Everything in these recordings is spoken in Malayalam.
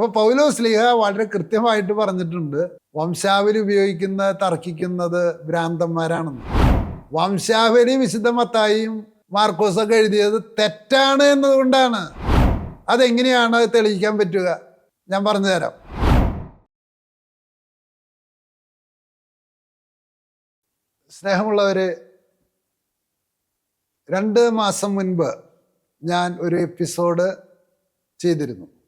അപ്പൊ പൗലോസ് ലീഹ വളരെ കൃത്യമായിട്ട് പറഞ്ഞിട്ടുണ്ട് വംശാവലി ഉപയോഗിക്കുന്ന തർക്കിക്കുന്നത് ഭ്രാന്തന്മാരാണെന്ന്. വംശാവലി വിശുദ്ധ മാർക്കോസ് മാർക്കോസൊക്കെ എഴുതിയത് തെറ്റാണ് എന്നതുകൊണ്ടാണ്. അതെങ്ങനെയാണ് തെളിയിക്കാൻ പറ്റുക? ഞാൻ പറഞ്ഞുതരാം. സ്നേഹമുള്ളവര് രണ്ട് മാസം മുൻപ് ഞാൻ ഒരു എപ്പിസോഡ് ചെയ്തിരുന്നു.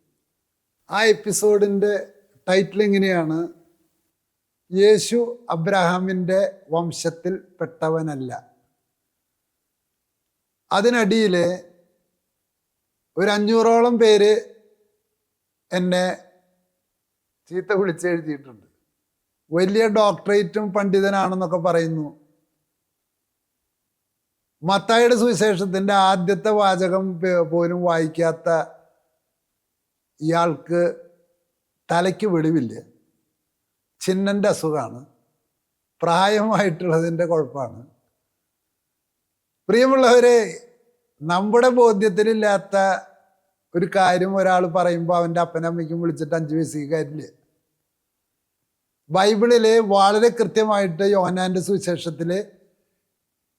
ആ എപ്പിസോഡിന്റെ ടൈറ്റിൽ എങ്ങനെയാണ്? യേശു അബ്രഹാമിന്റെ വംശത്തിൽ പെട്ടവനല്ല. അതിനടിയിൽ ഒരു അഞ്ഞൂറോളം പേര് എന്നെ ചീത്ത വിളിച്ചെഴുതിയിട്ടുണ്ട് വലിയ ഡോക്ടറേറ്റും പണ്ഡിതനാണെന്നൊക്കെ പറയുന്നു. മത്തായുടെ സുവിശേഷത്തിന്റെ ആദ്യത്തെ വാചകം പോലും വായിക്കാത്ത ഇയാൾക്ക് തലയ്ക്ക് വെളിവില്ല. ചിഹ്നന്റെ അസുഖമാണ്. പ്രായമായിട്ടുള്ളതിന്റെ കുഴപ്പമാണ്. പ്രിയമുള്ളവരെ നമ്മുടെ ബോധ്യത്തിലില്ലാത്ത ഒരു കാര്യം ഒരാൾ പറയുമ്പോൾ അവന്റെ അപ്പനമ്മയ്ക്കും വിളിച്ചിട്ട് അഞ്ച് വയസ്സിൽ കാര്യമില്ല. ബൈബിളിൽ വളരെ കൃത്യമായിട്ട് യോഹനാന്റെ സുവിശേഷത്തിൽ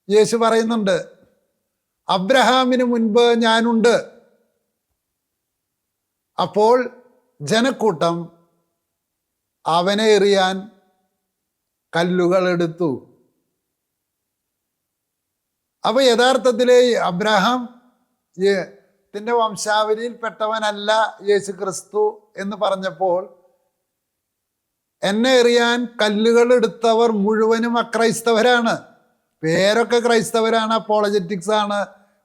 യേശു പറയുന്നുണ്ട് അബ്രഹാമിന് മുൻപ് ഞാനുണ്ട്. അപ്പോൾ ജനക്കൂട്ടം അവനെ എറിയാൻ കല്ലുകൾ എടുത്തു. അപ്പൊ യഥാർത്ഥത്തിൽ അബ്രഹാം ത്തിന്റെ വംശാവലിയിൽ പെട്ടവനല്ല യേശു ക്രിസ്തു എന്ന് പറഞ്ഞപ്പോൾ എന്നെ എറിയാൻ കല്ലുകൾ എടുത്തവർ മുഴുവനും അക്രൈസ്തവരാണ്. പേരൊക്കെ ക്രൈസ്തവരാണ് അപ്പോളജറ്റിക്സ് ആണ്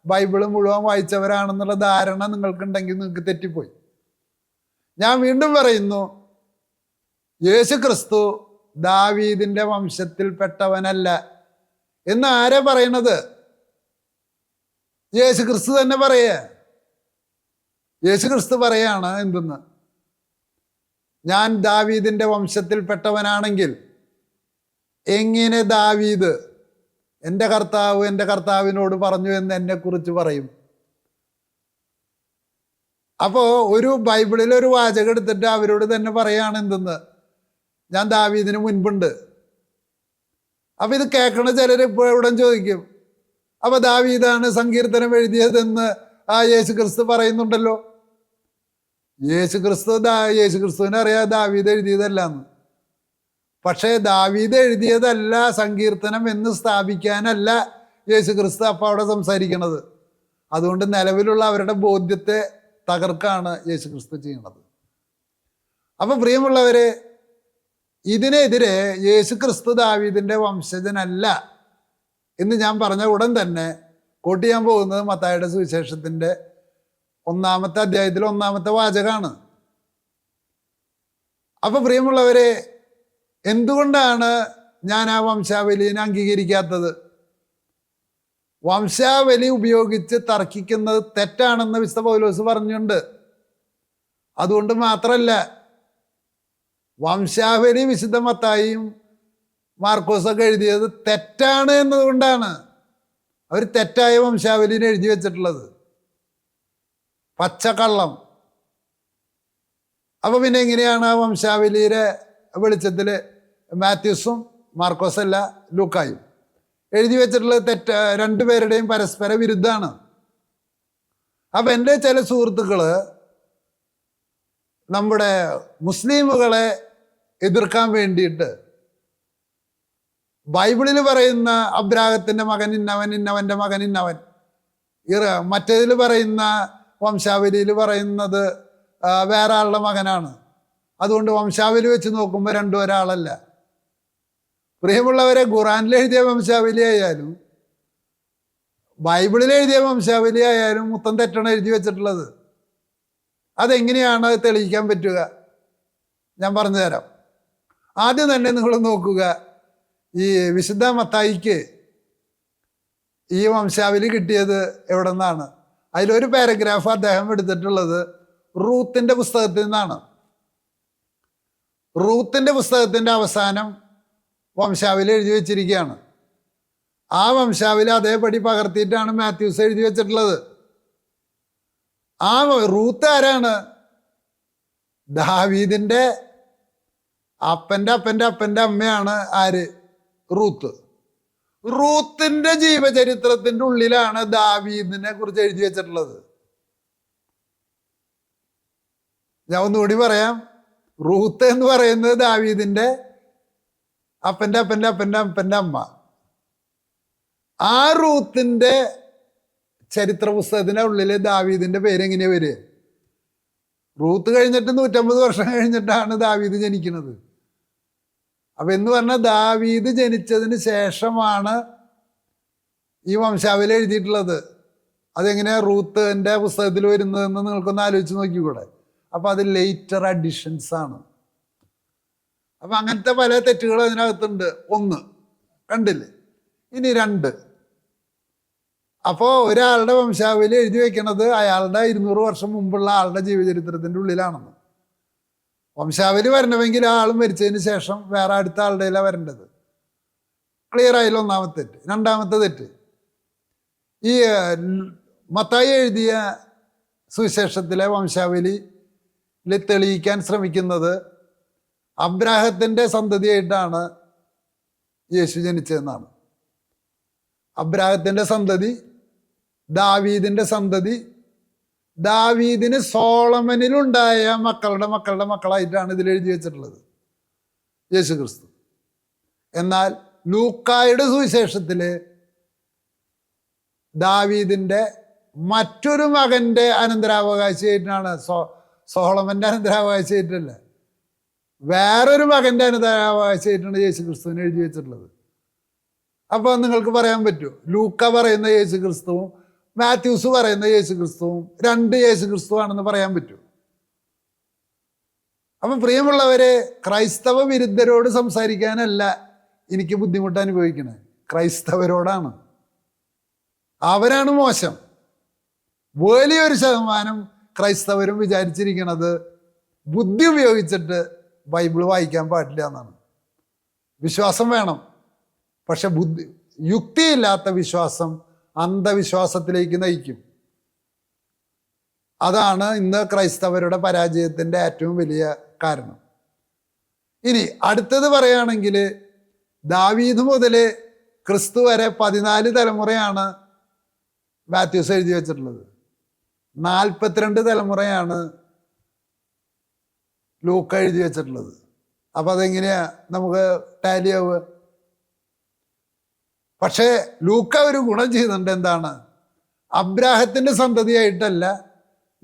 ബൈബിൾ മുഴുവൻ വായിച്ചവരാണെന്നുള്ള ധാരണ നിങ്ങൾക്കുണ്ടെങ്കിൽ നിങ്ങൾക്ക് തെറ്റിപ്പോയി. ഞാൻ വീണ്ടും പറയുന്നു യേശു ക്രിസ്തു ദാവീദിന്റെ വംശത്തിൽപ്പെട്ടവനല്ല. എന്ന് ആരെ പറയണത്? യേശു ക്രിസ്തു തന്നെ പറയേ. യേശു ക്രിസ്തു പറയാണ് എന്തെന്ന്? ഞാൻ ദാവീദിന്റെ വംശത്തിൽപ്പെട്ടവനാണെങ്കിൽ എങ്ങനെ ദാവീദ് എന്റെ കർത്താവ് എന്റെ കർത്താവിനോട് പറഞ്ഞു എന്ന് എന്നെ കുറിച്ച് പറയും? അപ്പോ ഒരു ബൈബിളിൽ ഒരു വാചകം എടുത്തിട്ട് അവരോട് തന്നെ പറയുകയാണ് എന്തെന്ന്? ഞാൻ ദാവീദിന് മുൻപുണ്ട്. അപ്പൊ ഇത് കേൾക്കണ ചിലർ ഇപ്പോൾ എവിടെ ചോദിക്കും. അപ്പോൾ ദാവീദാണ് സങ്കീർത്തനം എഴുതിയതെന്ന് ആ യേശു ക്രിസ്തു പറയുന്നുണ്ടല്ലോ. യേശു ക്രിസ്തു ദാ യേശു ക്രിസ്തുവിനെ അറിയാം ദാവീദ് എഴുതിയതല്ല എന്ന് പക്ഷേ ദാവീദ് എഴുതിയതല്ല സങ്കീർത്തനം എന്ന് സ്ഥാപിക്കാനല്ല യേശു ക്രിസ്തു അപ്പൊ അവിടെ സംസാരിക്കണത്. അതുകൊണ്ട് നിലവിലുള്ള അവരുടെ ബോധ്യത്തെ തകർക്കാണ് യേശു ക്രിസ്തു ചെയ്യുന്നത്. അപ്പൊ പ്രിയമുള്ളവരെ ഇതിനെതിരെ യേശു ക്രിസ്തു ദാവീദിന്റെ വംശജനല്ല എന്ന് ഞാൻ പറഞ്ഞ ഉടൻ തന്നെ കോട്ട് ചെയ്യാൻ പോകുന്നത് മത്തായുടെ സുവിശേഷത്തിന്റെ ഒന്നാമത്തെ അധ്യായത്തിൽ ഒന്നാമത്തെ വാചകമാണ് അപ്പൊ പ്രിയമുള്ളവരെ എന്തുകൊണ്ടാണ് ഞാൻ ആ വംശാവലിനെ അംഗീകരിക്കാത്തത്? വംശാവലി ഉപയോഗിച്ച് തർക്കിക്കുന്നത് തെറ്റാണെന്ന് വിശുദ്ധ പൗലോസ് പറഞ്ഞുണ്ട്. അതുകൊണ്ട് മാത്രമല്ല വംശാവലി വിശുദ്ധ മാർക്കോസ് മാർക്കോസൊക്കെ എഴുതിയത് തെറ്റാണ് എന്നതുകൊണ്ടാണ് അവർ തെറ്റായ വംശാവലിനെ എഴുതി വെച്ചിട്ടുള്ളത്. പച്ചക്കള്ളം. അപ്പോൾ പിന്നെ എങ്ങനെയാണ് ആ വംശാവലിയുടെ വെളിച്ചത്തിൽ മാത്യൂസും മാർക്കോസല്ല ലൂക്കായും? എഴുതി വെച്ചിട്ടുള്ളത് തെറ്റ രണ്ടുപേരുടെയും പരസ്പര വിരുദ്ധമാണ്. അപ്പൊ എന്റെ ചില സുഹൃത്തുക്കൾ നമ്മുടെ മുസ്ലിമുകളെ എതിർക്കാൻ വേണ്ടിയിട്ട് ബൈബിളിൽ പറയുന്ന അബ്രാഹത്തിന്റെ മകൻ ഇന്നവൻ ഇന്നവന്റെ മകൻ ഇന്നവൻ. ഇറ മറ്റേതിൽ പറയുന്ന വംശാവലിയിൽ പറയുന്നത് വേറെ ആളുടെ മകനാണ്. അതുകൊണ്ട് വംശാവലി വെച്ച് നോക്കുമ്പോൾ രണ്ടു ഒരാളല്ല. പ്രിയമുള്ളവരെ ഖുറാനിൽ എഴുതിയ വംശാവലി ആയാലും ബൈബിളിൽ എഴുതിയ വംശാവലി ആയാലും മൊത്തം തെറ്റാണ് എഴുതി വെച്ചിട്ടുള്ളത്. അതെങ്ങനെയാണ് അത് തെളിയിക്കാൻ പറ്റുക? ഞാൻ പറഞ്ഞു തരാം. ആദ്യം തന്നെ നിങ്ങൾ നോക്കുക ഈ വിശുദ്ധ മത്തായിക്ക് ഈ വംശാവലി കിട്ടിയത് എവിടെ നിന്നാണ് അതിലൊരു പാരഗ്രാഫ് അദ്ദേഹം എടുത്തിട്ടുള്ളത് റൂത്തിന്റെ പുസ്തകത്തിൽ നിന്നാണ്. റൂത്തിന്റെ പുസ്തകത്തിന്റെ അവസാനം വംശാവലി എഴുതി വെച്ചിരിക്കുകയാണ്. ആ വംശാവലി അതേപടി പകർത്തിയിട്ടാണ് മാത്യൂസ് എഴുതി വെച്ചിട്ടുള്ളത്. ആ റൂത്ത് ആരാണ്? ദാവീദിന്റെ അപ്പന്റെ അപ്പന്റെ അപ്പന്റെ അമ്മയാണ് ആര്? റൂത്ത്. റൂത്തിന്റെ ജീവചരിത്രത്തിന്റെ ഉള്ളിലാണ് ദാവീദിനെ കുറിച്ച് എഴുതി വെച്ചിട്ടുള്ളത്. ഞാൻ ഒന്നുകൂടി പറയാം. റൂത്ത് എന്ന് പറയുന്നത് ദാവീദിന്റെ അപ്പന്റെ അപ്പന്റെ അപ്പന്റെ അപ്പന്റെ അമ്മ. ആ റൂത്തിന്റെ ചരിത്ര പുസ്തകത്തിന്റെ ഉള്ളിൽ ദാവീദിന്റെ പേര് എങ്ങനെയാ വരിക? റൂത്ത് കഴിഞ്ഞിട്ട് നൂറ്റമ്പത് വർഷം കഴിഞ്ഞിട്ടാണ് ദാവീദ് ജനിക്കുന്നത്. അപ്പം എന്ന് പറഞ്ഞാൽ ദാവീദ് ജനിച്ചതിന് ശേഷമാണ് ഈ വംശാവലി എഴുതിയിട്ടുള്ളത്. അതെങ്ങനെയാണ് റൂത്തിന്റെ പുസ്തകത്തിൽ വരുന്നതെന്ന് നിങ്ങൾക്കൊന്ന് ആലോചിച്ച് നോക്കിക്കൂടെ? അപ്പോൾ അത് ലേറ്റർ അഡിഷൻസ് ആണ്. അപ്പൊ അങ്ങനത്തെ പല തെറ്റുകൾ അതിനകത്തുണ്ട്. ഒന്ന് കണ്ടില്ലേ ഇനി രണ്ട്. അപ്പോൾ ഒരാളുടെ വംശാവലി എഴുതി വെക്കണത് അയാളുടെ ഇരുന്നൂറ് വർഷം മുമ്പുള്ള ആളുടെ ജീവചരിത്രത്തിന്റെ ഉള്ളിലാണെന്ന്. വംശാവലി വരണമെങ്കിൽ ആ ആൾ മരിച്ചതിന് ശേഷം വേറെ അടുത്ത ആളുടെ കയ്യിലാണ് വരേണ്ടത്. ക്ലിയർ ആയില്ല ഒന്നാമത്തെ തെറ്റ്. രണ്ടാമത്തെ തെറ്റ്. ഈ മത്തായി എഴുതിയ സുവിശേഷത്തിലെ വംശാവലി തെളിയിക്കാൻ ശ്രമിക്കുന്നത് അബ്രാഹത്തിന്റെ സന്തതിയായിട്ടാണ് യേശു ജനിച്ചതെന്നാണ്. അബ്രാഹത്തിന്റെ സന്തതി ദാവീദിന്റെ സന്തതി ദാവീദിന് സോളമനിലുണ്ടായ മക്കളുടെ മക്കളുടെ മക്കളായിട്ടാണ് ഇതിൽ എഴുതി വെച്ചിട്ടുള്ളത്. യേശു ക്രിസ്തു. എന്നാൽ ലൂക്കായുടെ സുവിശേഷത്തിൽ ദാവീദിന്റെ മറ്റൊരു മകന്റെ അനന്തരാവകാശിയായിട്ടാണ് സോ സോളമന്റെ അനന്തരാവകാശിയായിട്ടല്ല വേറൊരു മകന്റെ അനന്തരാവകാശിയായിട്ടാണ് യേശു ക്രിസ്തുവിനെ എഴുതി വെച്ചിട്ടുള്ളത്. അപ്പോൾ നിങ്ങൾക്ക് പറയാൻ പറ്റുമോ? ലൂക്ക പറയുന്ന യേശു ക്രിസ്തുവും മാത്യൂസ് പറയുന്ന യേശു ക്രിസ്തുവും രണ്ട് യേശു ക്രിസ്തുവാണെന്ന് പറയാൻ പറ്റുമോ? അപ്പം പ്രിയമുള്ളവരെ ക്രൈസ്തവ വിരുദ്ധരോട് സംസാരിക്കാനല്ല എനിക്ക് ബുദ്ധിമുട്ട് അനുഭവിക്കുന്നത് ക്രൈസ്തവരോടാണ്. അവരാണ് മോശം. വലിയൊരു ശതമാനം ക്രൈസ്തവരും വിചാരിച്ചിരിക്കണത് ബുദ്ധി ഉപയോഗിച്ചിട്ട് ബൈബിൾ വായിക്കാൻ പാടില്ല എന്നാണ്. വിശ്വാസം വേണം. പക്ഷെ ബുദ്ധി യുക്തിയില്ലാത്ത വിശ്വാസം അന്ധവിശ്വാസത്തിലേക്ക് നയിക്കും. അതാണ് ഇന്ന് ക്രൈസ്തവരുടെ പരാജയത്തിന്റെ ഏറ്റവും വലിയ കാരണം. ഇനി അടുത്തത് പറയുകയാണെങ്കിൽ ദാവീദ് മുതൽ ക്രിസ്തു വരെ പതിനാല് തലമുറയാണ് മാത്യൂസ് എഴുതി വെച്ചിട്ടുള്ളത്. നാൽപ്പത്തിരണ്ട് തലമുറയാണ് ലൂക്ക എഴുതി വെച്ചിട്ടുള്ളത്. അപ്പം അതെങ്ങനെയാ നമുക്ക് ടാലി ആവുക? പക്ഷേ ലൂക്ക ഒരു ഗുണം ചെയ്യുന്നുണ്ട് എന്താണ്? അബ്രാഹത്തിന്റെ സന്തതിയായിട്ടല്ല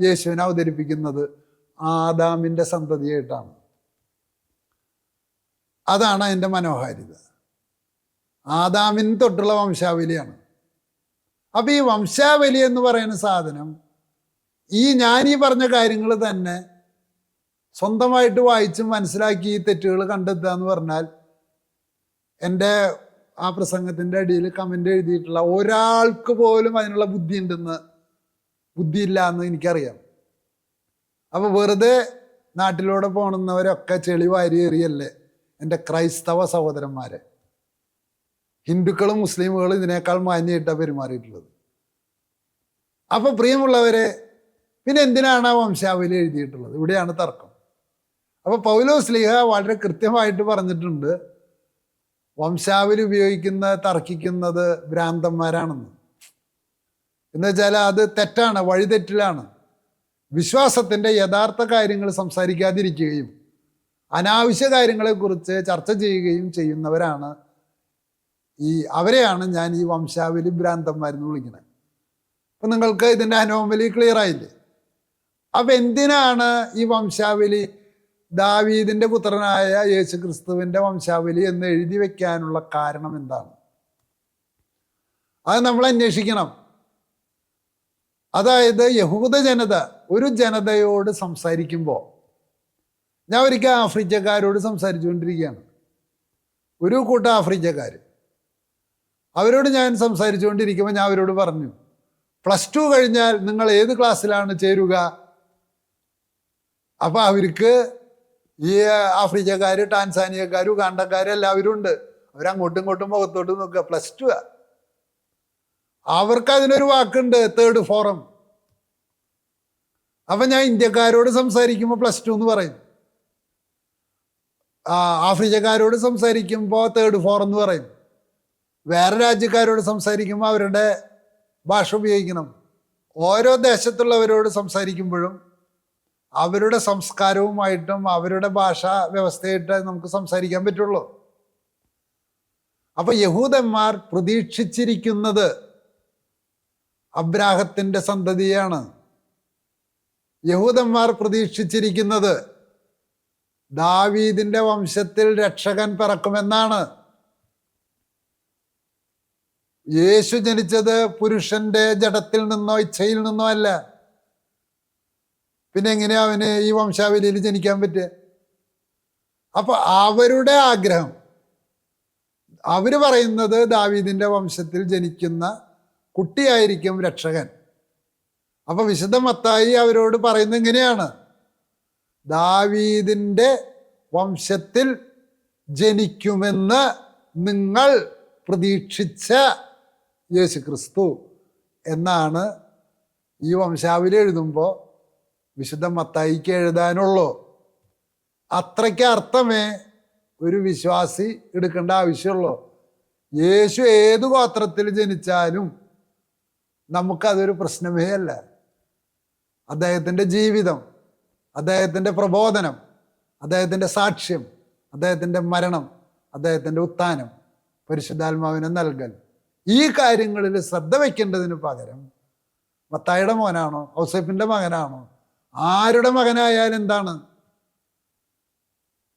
യേശുവിനെ അവതരിപ്പിക്കുന്നത്. ആദാമിന്റെ സന്തതിയായിട്ടാണ്. അതാണ് അതിന്റെ മനോഹാരിത. ആദാമിന് തൊട്ടുള്ള വംശാവലിയാണ്. അപ്പോൾ ഈ വംശാവലി എന്ന് പറയുന്ന സാധനം ഈ ഞാൻ ഈ പറഞ്ഞ കാര്യങ്ങൾ തന്നെ സ്വന്തമായിട്ട് വായിച്ച് മനസ്സിലാക്കി ഈ തെറ്റുകൾ കണ്ടെത്തുക എന്ന് പറഞ്ഞാൽ എന്റെ ആ പ്രസംഗത്തിന്റെ അടിയിൽ കമന്റ് എഴുതിയിട്ടുള്ള ഒരാൾക്ക് പോലും അതിനുള്ള ബുദ്ധി ഉണ്ടെന്ന് ബുദ്ധിയില്ല എന്ന് എനിക്കറിയാം. അപ്പോൾ വെറുതെ നാട്ടിലൂടെ പോണുന്നവരൊക്കെ ചെളി വാരി എറിയല്ലേ എന്റെ ക്രൈസ്തവ സഹോദരന്മാരെ? ഹിന്ദുക്കളും മുസ്ലിമുകളും ഇതിനേക്കാൾ മാന്യമായിട്ടാണ് പെരുമാറിയിട്ടുള്ളത്. അപ്പോൾ പ്രിയമുള്ളവരെ പിന്നെ എന്തിനാണ് ആ വംശാവലി എഴുതിയിട്ടുള്ളത്? ഇവിടെയാണ് തർക്കം. അപ്പോൾ പൗലോസ് ലീഹ വളരെ കൃത്യമായിട്ട് പറഞ്ഞിട്ടുണ്ട്. വംശാവലി ഉപയോഗിക്കുന്ന തർക്കിക്കുന്നത് ഭ്രാന്തന്മാരാണെന്ന്. എന്ന് വെച്ചാൽ അത് തെറ്റാണ് വഴിതെറ്റിലാണ്. വിശ്വാസത്തിന്റെ യഥാർത്ഥ കാര്യങ്ങൾ സംസാരിക്കാതിരിക്കുകയും അനാവശ്യ കാര്യങ്ങളെക്കുറിച്ച് ചർച്ച ചെയ്യുകയും ചെയ്യുന്നവരാണ് ഈ അവരെയാണ് ഞാൻ ഈ വംശാവലി ഭ്രാന്തന്മാരെന്ന് വിളിക്കുന്നത് അപ്പം നിങ്ങൾക്ക് ഇതിന്റെ അനോമലി ക്ലിയർ ആയില്ലേ? അപ്പം എന്തിനാണ് ഈ വംശാവലി ദാവീദിന്റെ പുത്രനായ യേശു ക്രിസ്തുവിന്റെ വംശാവലി എന്ന് എഴുതി വയ്ക്കാനുള്ള കാരണം എന്താണ്? അത് നമ്മൾ അന്വേഷിക്കണം. അതായത് യഹൂദ ജനത ഒരു ജനതയോട് സംസാരിക്കുമ്പോൾ ഞാൻ ഒരിക്കൽ ആഫ്രിക്കക്കാരോട് സംസാരിച്ചുകൊണ്ടിരിക്കുകയാണ്. ഒരു കൂട്ടം ആഫ്രിക്കക്കാർ അവരോട് ഞാൻ സംസാരിച്ചുകൊണ്ടിരിക്കുമ്പോൾ ഞാൻ അവരോട് പറഞ്ഞു പ്ലസ് ടു കഴിഞ്ഞാൽ നിങ്ങൾ ഏത് ക്ലാസ്സിലാണ് ചേരുക? അപ്പോൾ അവർക്ക് ഈ ആഫ്രിക്കക്കാർ ടാൻസാനിയക്കാർ ഉഗാണ്ടക്കാർ എല്ലാവരും ഉണ്ട് അവരങ്ങോട്ടും ഇങ്ങോട്ടും മുഖത്തോട്ട് നോക്കുക. പ്ലസ് ടു അവർക്ക് അതിനൊരു വാക്കുണ്ട് തേർഡ് ഫോറം അപ്പം ഞാൻ ഇന്ത്യക്കാരോട് സംസാരിക്കുമ്പോൾ പ്ലസ് ടു എന്ന് പറയും. ആഫ്രിക്കക്കാരോട് സംസാരിക്കുമ്പോൾ തേർഡ് ഫോർ എന്ന് പറയും. വേറെ രാജ്യക്കാരോട് സംസാരിക്കുമ്പോൾ അവരുടെ ഭാഷ ഉപയോഗിക്കണം. ഓരോ ദേശത്തുള്ളവരോട് സംസാരിക്കുമ്പോഴും അവരുടെ സംസ്കാരവുമായിട്ടും അവരുടെ ഭാഷാ വ്യവസ്ഥയായിട്ട് നമുക്ക് സംസാരിക്കാൻ പറ്റുള്ളൂ. അപ്പൊ യഹൂദന്മാർ പ്രതീക്ഷിച്ചിരിക്കുന്നത് അബ്രാഹത്തിന്റെ സന്തതിയാണ്. യഹൂദന്മാർ പ്രതീക്ഷിച്ചിരിക്കുന്നത് ദാവീദിന്റെ വംശത്തിൽ രക്ഷകൻ പിറക്കുമെന്നാണ്. യേശു ജനിച്ചത് പുരുഷന്റെ ജഡത്തിൽ നിന്നോ ഇച്ഛയിൽ നിന്നോ അല്ല. പിന്നെ എങ്ങനെയാ അവന് ഈ വംശാവലിയിൽ ജനിക്കാൻ പറ്റുക അപ്പൊ അവരുടെ ആഗ്രഹം അവർ പറയുന്നത് ദാവീദിന്റെ വംശത്തിൽ ജനിക്കുന്ന കുട്ടിയായിരിക്കും രക്ഷകൻ. അപ്പൊ വിശുദ്ധ മത്തായി അവരോട് പറയുന്നത് എങ്ങനെയാണ്? ദാവീദിന്റെ വംശത്തിൽ ജനിക്കുമെന്ന് നിങ്ങൾ പ്രതീക്ഷിച്ച യേശു ക്രിസ്തു എന്നാണ് ഈ വംശാവലി എഴുതുമ്പോൾ വിശുദ്ധ മത്തായിക്ക് എഴുതാനുള്ളൂ. അത്രയ്ക്ക് അർത്ഥമേ ഒരു വിശ്വാസി എടുക്കേണ്ട ആവശ്യമുള്ളൂ. യേശു ഏത് ഗോത്രത്തിൽ ജനിച്ചാലും നമുക്കതൊരു പ്രശ്നമേ അല്ല. അദ്ദേഹത്തിന്റെ ജീവിതം അദ്ദേഹത്തിന്റെ പ്രബോധനം അദ്ദേഹത്തിന്റെ സാക്ഷ്യം അദ്ദേഹത്തിന്റെ മരണം അദ്ദേഹത്തിന്റെ ഉത്ഥാനം പരിശുദ്ധാത്മാവിനെ നൽകൽ. ഈ കാര്യങ്ങളിൽ ശ്രദ്ധ വയ്ക്കേണ്ടതിന് പകരം മത്തായിയുടെ മോനാണോ ഔസഫിന്റെ മകനാണോ ആരുടെ മകനായാലും എന്താണ്?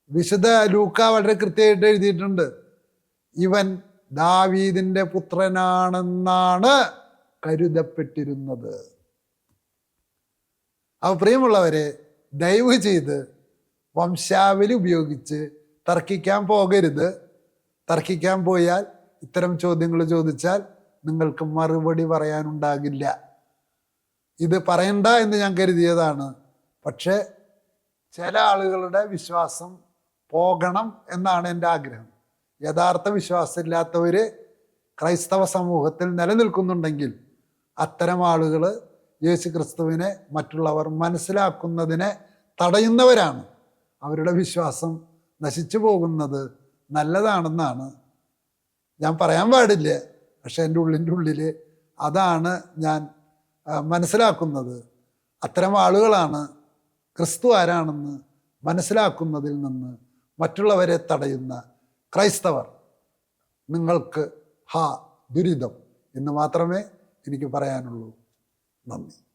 വിശുദ്ധ ലൂക്ക വളരെ കൃത്യമായിട്ട് എഴുതിയിട്ടുണ്ട്. ഇവൻ ദാവീദിന്റെ പുത്രനാണെന്നാണ് കരുതപ്പെട്ടിരുന്നത്. അവ പ്രിയമുള്ളവരെ ദയവ് ചെയ്ത് വംശാവലി ഉപയോഗിച്ച് തർക്കിക്കാൻ പോകരുത്. തർക്കിക്കാൻ പോയാൽ ഇത്തരം ചോദ്യങ്ങൾ ചോദിച്ചാൽ നിങ്ങൾക്ക് മറുപടി പറയാനുണ്ടാകില്ല. ഇത് പറയണ്ട എന്ന് ഞാൻ കരുതിയതാണ്. പക്ഷേ ചില ആളുകളുടെ വിശ്വാസം പോകണം എന്നാണ് എന്റെ ആഗ്രഹം. യഥാർത്ഥ വിശ്വാസമില്ലാത്തവർ ക്രൈസ്തവ സമൂഹത്തിൽ നിലനിൽക്കുന്നുണ്ടെങ്കിൽ അത്തരം ആളുകൾ യേശു ക്രിസ്തുവിനെ മറ്റുള്ളവർ മനസ്സിലാക്കുന്നതിനെ തടയുന്നവരാണ്. അവരുടെ വിശ്വാസം നശിച്ചു പോകുന്നത് നല്ലതാണെന്നാണ് ഞാൻ പറയാൻ പാടില്ല? പക്ഷെ എന്റെ ഉള്ളിന്റെ ഉള്ളിൽ അതാണ് ഞാൻ മനസ്സിലാക്കുന്നത് അത്തരം ആളുകളാണ് ക്രിസ്തു ആരാണെന്ന് മനസ്സിലാക്കുന്നതിൽ നിന്ന് മറ്റുള്ളവരെ തടയുന്ന ക്രൈസ്തവർ. നിങ്ങൾക്ക് ഹാ ദുരിതം എന്ന് മാത്രമേ എനിക്ക് പറയാനുള്ളൂ. നന്ദി.